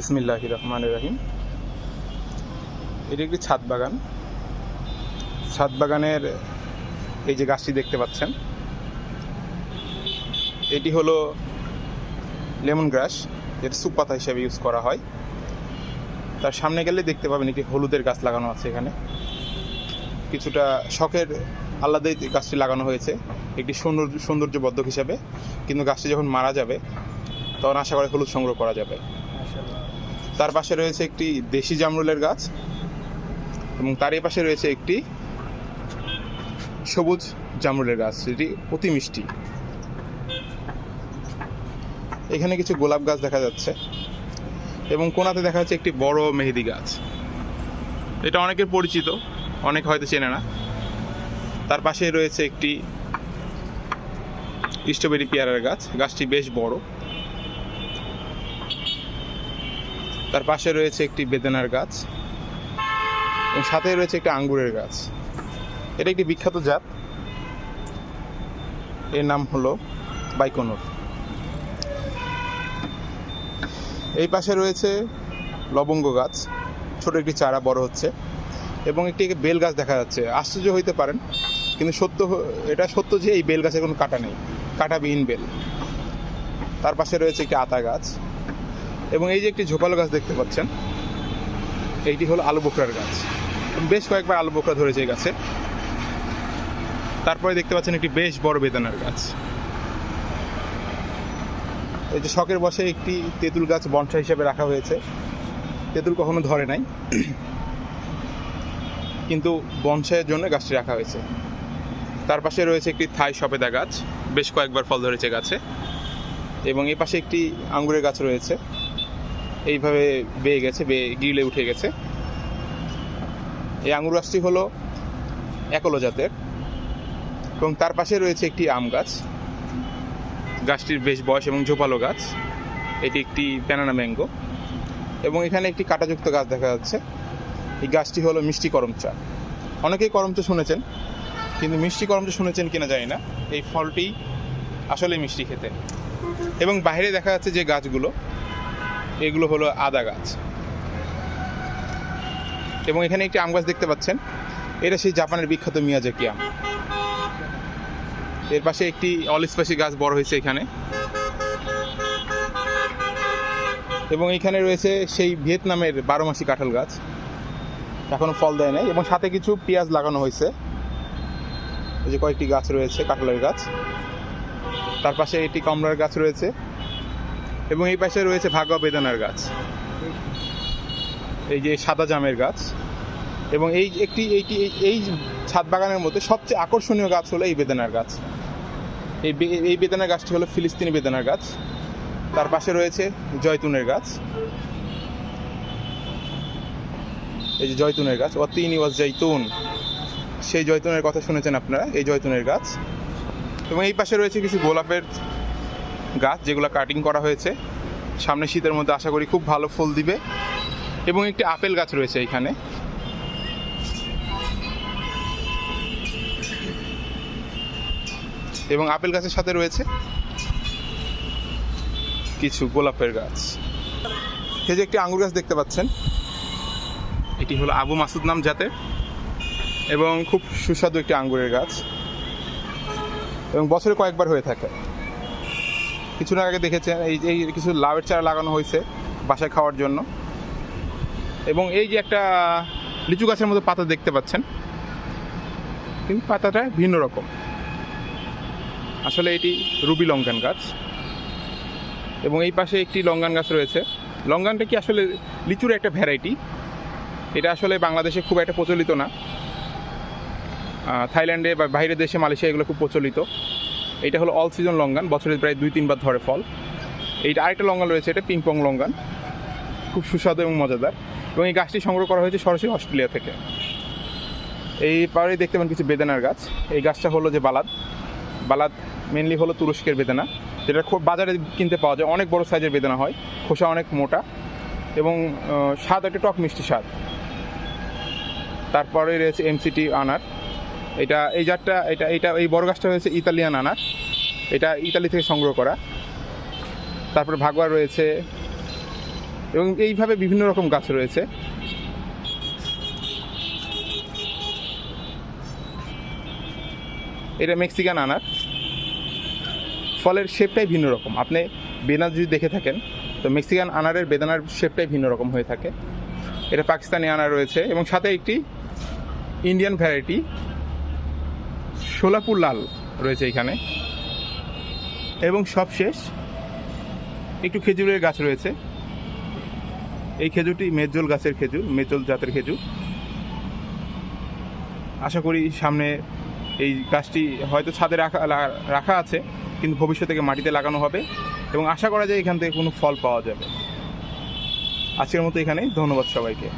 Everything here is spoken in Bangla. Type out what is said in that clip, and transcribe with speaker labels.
Speaker 1: বিসমিল্লাহ রহমান রাহিম। এটি একটি ছাদ বাগান। ছাদ বাগানের এই যে গাছটি দেখতে পাচ্ছেন, এটি হলো লেমন গ্রাস যেটা সুপ পাতা হিসাবে ইউজ করা হয়। তার সামনে গেলে দেখতে পাবেন একটি হলুদের গাছ লাগানো আছে এখানে। কিছুটা শখের আহ্লাদে গাছটি লাগানো হয়েছে, একটি সৌন্দর্য সৌন্দর্যবর্ধক হিসাবে। কিন্তু গাছটি যখন মারা যাবে, তখন আশা করে হলুদ সংগ্রহ করা যাবে। তার পাশে রয়েছে একটি দেশি জামরুলের গাছ এবং তার পাশে রয়েছে একটি সবুজ জামরুলের গাছ, যেটি অতি মিষ্টি। এখানে কিছু গোলাপ গাছ দেখা যাচ্ছে এবং কোনাতে দেখা যাচ্ছে একটি বড় মেহেদি গাছ। এটা অনেকের পরিচিত, অনেক হয়তো চেনে না। তার পাশে রয়েছে একটি স্ট্রবেরি পেয়ারার গাছ, গাছটি বেশ বড়। তার পাশে রয়েছে একটি বেদানার গাছ এবং সাথে রয়েছে একটি আঙ্গুরের গাছ। এটা একটি বিখ্যাত জাত। এর নাম হলো বাইকোনর। এই পাশে রয়েছে লবঙ্গ গাছ। ছোট একটি চারা, বড় হচ্ছে। এবং একটি বেল গাছ দেখা যাচ্ছে। আশ্চর্য হইতে পারেন, কিন্তু সত্য এটা সত্য যে এই বেল গাছের কোনো কাটা নেই। কাটাবিহীন বেল। তার পাশে রয়েছে একটি আতা গাছ। এবং এই যে একটি ঝোপালো গাছ দেখতে পাচ্ছেন, এইটি হলো আলু বোকরার গাছ। বেশ কয়েকবার আলু বোকরা ধরেছে এই গাছে। তারপরে দেখতে পাচ্ছেন একটি বেশ বড় বেদানার গাছ। এই যে শখের বসে একটি তেঁতুল গাছ বনসা হিসেবে রাখা হয়েছে। তেঁতুল কখনো ধরে নাই। কিন্তু বনসাইয়ের জন্য গাছটি রাখা হয়েছে। তার পাশে রয়েছে একটি থাই সফেদা গাছ। বেশ কয়েকবার ফল ধরেছে গাছে। এবং এই পাশে একটি আঙ্গুরের গাছ রয়েছে। এইভাবে বেয়ে গেছে, বেয়ে গিলে উঠে গেছে। এই আঙুর গাছটি হলো একলো জাতের এবং তার পাশে রয়েছে একটি আম গাছ। গাছটির বেশ বয়স এবং ঝোপালো গাছ। এটি একটি ব্যানানা ম্যাঙ্গো এবং এখানে একটি কাঁটাযুক্ত গাছ দেখা যাচ্ছে। এই গাছটি হলো মিষ্টি করমচা। অনেকেই করমচা শুনেছেন, কিন্তু মিষ্টি করমচা শুনেছেন কিনা জানি না। এই ফলটি আসলে মিষ্টি খেতে। এবং বাইরে দেখা যাচ্ছে যে গাছগুলো এগুলো হলো আদা গাছ। এবং এখানে একটি আম গাছ দেখতে পাচ্ছেন। এটা সেই জাপানের বিখ্যাত মিয়াজাকি আম। এর পাশে একটি অলিস্পাসি গাছ বড় হয়েছে এখানে। এবং এখানে রয়েছে সেই ভিয়েতনামের বারো মাসি কাঁঠাল গাছ। এখনও ফল দেয় নাই। এবং সাথে কিছু পেঁয়াজ লাগানো হয়েছে। এই যে কয়েকটি গাছ রয়েছে, কাঁঠালের গাছ। তার পাশে একটি কমলার গাছ রয়েছে। এবং এই পাশে রয়েছে ভাগা বেদানার গাছ। এই যে সাদা জামের গাছ। এবং এই একটি, এইটি, এই- ছাদ বাগানের মধ্যে সবচেয়ে আকর্ষণীয় গাছ হলো এই বেদানার গাছ। এই এই বেদানার গাছটি হলো ফিলিস্তিনি বেদানার গাছ। তার পাশে রয়েছে জয়তুনের গাছ। এই যে জয়তুনের গাছ অতিন ওয়াজ জৈতুন সেই জয়তুনের কথা শুনেছেন আপনারা, এই জয়তুনের গাছ। এবং এই পাশে রয়েছে কিছু গোলাপের গাছ যেগুলো কাটিং করা হয়েছে। সামনে শীতের মধ্যে আশা করি খুব ভালো ফুল দিবে। এবং একটি আপেল গাছ রয়েছে এখানে। এবং আপেল গাছের সাথে রয়েছে কিছু গোলাপের গাছ। এই যে একটি আঙ্গুর গাছ দেখতে পাচ্ছেন। এটি হলো আবু মাসুদ নাম জাতের। এবং খুব সুস্বাদু একটি আঙ্গুরের গাছ। এবং বছরে কয়েকবার হয়ে থাকে। কিছুদিন আগে দেখেছেন, এই এই কিছু লাউয়ের চারা লাগানো হয়েছে বাসায় খাওয়ার জন্য। এবং এই যে একটা লিচু গাছের মতো পাতা দেখতে পাচ্ছেন কিন্তু পাতাটা ভিন্ন রকম। আসলে এটি রুবি লঙ্কান গাছ। এবং এই পাশে একটি লঙ্গান গাছ রয়েছে। লঙ্গানটা কি আসলে লিচুর একটা ভ্যারাইটি এটা আসলে বাংলাদেশে খুব একটা প্রচলিত না। থাইল্যান্ডে বা বাইরের দেশে মালয়েশিয়া এগুলো খুব প্রচলিত। এটা হলো অল সিজন লঙ্গান বছরে প্রায় দুই, তিনবার ধরে ফল এইটা আরেকটা লঙ্গান রয়েছে, এটা পিংপং লঙ্গান খুব সুস্বাদু এবং মজাদার। এবং এই গাছটি সংগ্রহ করা হয়েছে সরাসরি অস্ট্রেলিয়া থেকে। এই পাড়ে দেখতে পান কিছু বেদানার গাছ। এই গাছটা হলো যে বালাদ। বালাদ মেনলি হলো তুরস্কের বেদানা, যেটা খুব বাজারে কিনতে পাওয়া যায়। অনেক বড় সাইজের বেদানা হয়। খোসা অনেক মোটা। এবং স্বাদ একটা টক মিষ্টি স্বাদ। তারপরে রয়েছে এমসিটি আনার। এটা, এই জাতটা, এটা এটা, এই বড় গাছটা হয়েছে ইতালিয়ান আনার। এটা ইতালি থেকে সংগ্রহ করা। তারপরে ভাগোয়া রয়েছে। এবং এইভাবে বিভিন্ন রকম গাছ রয়েছে। এটা মেক্সিকান আনার। ফলের শেপটাই ভিন্ন রকম। আপনি বেদানা যদি দেখে থাকেন, তো মেক্সিকান আনারের বেদানার শেপটাই ভিন্ন রকম হয়ে থাকে। এটা পাকিস্তানি আনার রয়েছে এবং সাথে একটি ইন্ডিয়ান ভ্যারাইটি সোলাপুর লাল রয়েছে এখানে। এবং সবশেষ একটু খেজুরের গাছ রয়েছে। এই খেজুরটি মেজল গাছের খেজুর, মেজল জাতের খেজুর। আশা করি সামনে এই গাছটি হয়তো ছাদে রাখা রাখা আছে, কিন্তু ভবিষ্যতে মাটিতে লাগানো হবে এবং আশা করা যায় এখান থেকে কোনো ফল পাওয়া যাবে। আজকের মতো এখানেই, ধন্যবাদ সবাইকে।